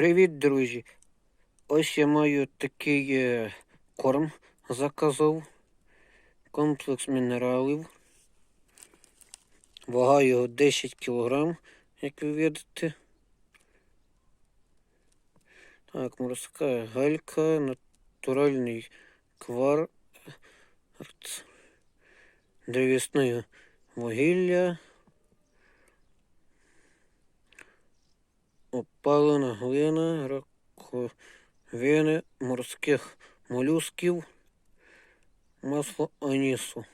Привіт, друзі! Ось я маю такий е, корм заказав. Комплекс мінералів. Вага його 10 кг, як ви бачите. Так, морська галька, натуральний кварц, древесне вугілля. Опалена глина, раковини морських молюсків, масло анісу.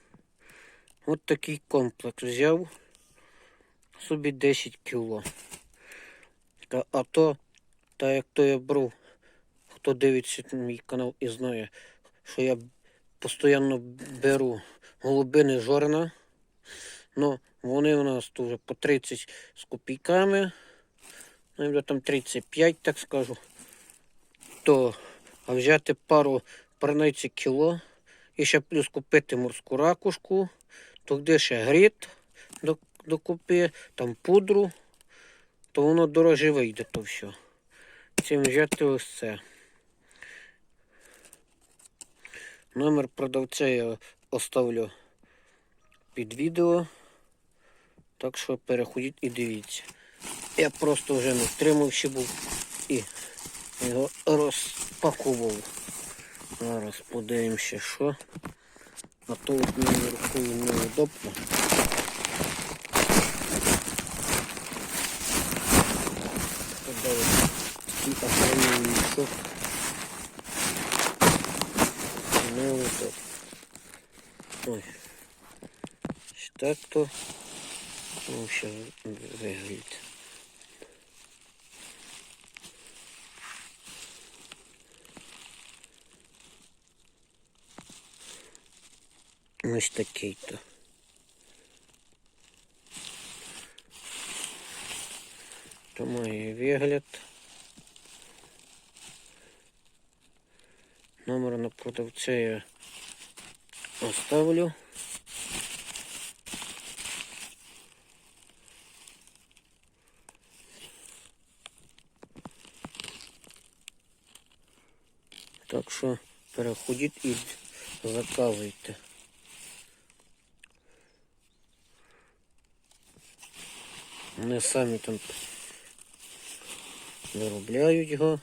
От такий комплекс взяв собі 10 кіло. Та, а то, та як то я брав, хто дивиться мій канал і знає, що я постійно беру голубини жорна. Ну, вони у нас тут по 30 з копійками ну, вже там 35, так скажу, то а взяти пару парниці кіло і ще плюс купити морську ракушку, то де ще гріт докупи, там пудру, то воно дороже вийде то все. Цим взяти ось це. Номер продавця я оставлю під відео. Так що переходіть і дивіться. Я просто вже не втримався був і його розпакував. Зараз подивимося, що. А то мені рукою неудобно. Такий охранний мішок. Неудобно. Ой. Так то. Ну, ще виглядить. Ось такий-то. То має вигляд. Номер на продавця я оставлю. Так що переходіть і заказуйте. Вони самі там виробляють його.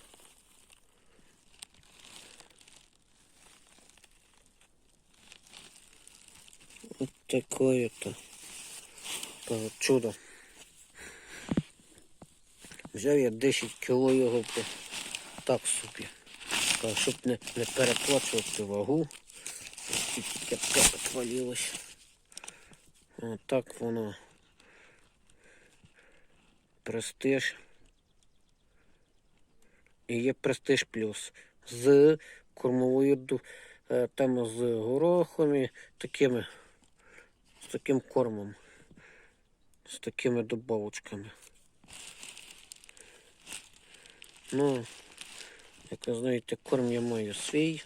Ось таке то чудо. Взяв я 10 кіло його так собі. Щоб не, не переплачувати вагу. Тільки отвалилось. Отак воно престиж. І є престиж плюс з кормовою е, там з горохом і такими, з таким кормом, з такими добавочками. Ну, як ви знаєте, корм я маю свій,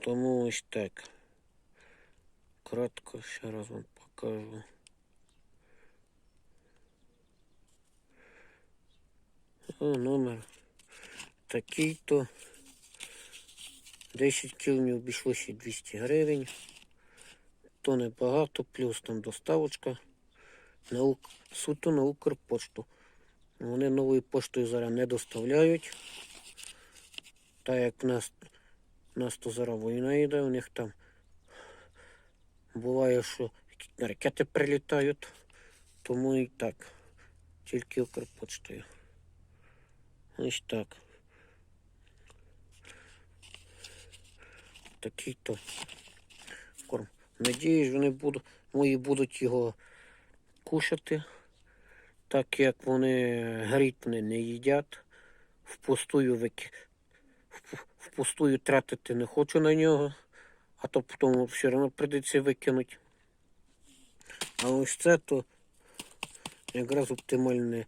тому ось так. Кратко ще раз вам покажу. О, номер такий-то. 10 кіл не обійшлося 200 гривень. То небагато, плюс там доставочка. На, суто на Укрпошту. Вони новою поштою зараз не доставляють. Так як в нас, в нас то зараз війна йде, у них там буває, що ракети прилітають, тому і так. Тільки Укрпоштою. Ось так. Такий то корм. Надіюсь, вони будуть, мої будуть його кушати, так як вони гріть не їдять. Впустую вик... впустую тратити не хочу на нього, а то потім все одно прийдеться викинути. А ось це то якраз оптимальний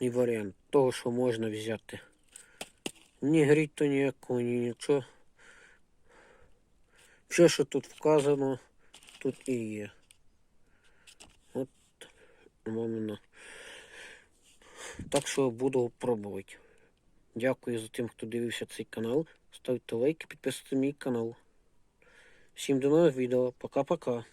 ні варіант того, що можна взяти. Ні гріту ніякого, ні нічого. Все, що тут вказано, тут і є. От, мамина. Так що буду пробувати. Дякую за тим, хто дивився цей канал. Ставте лайки, підписуйтесь мій канал. Всім до нових відео. Пока-пока.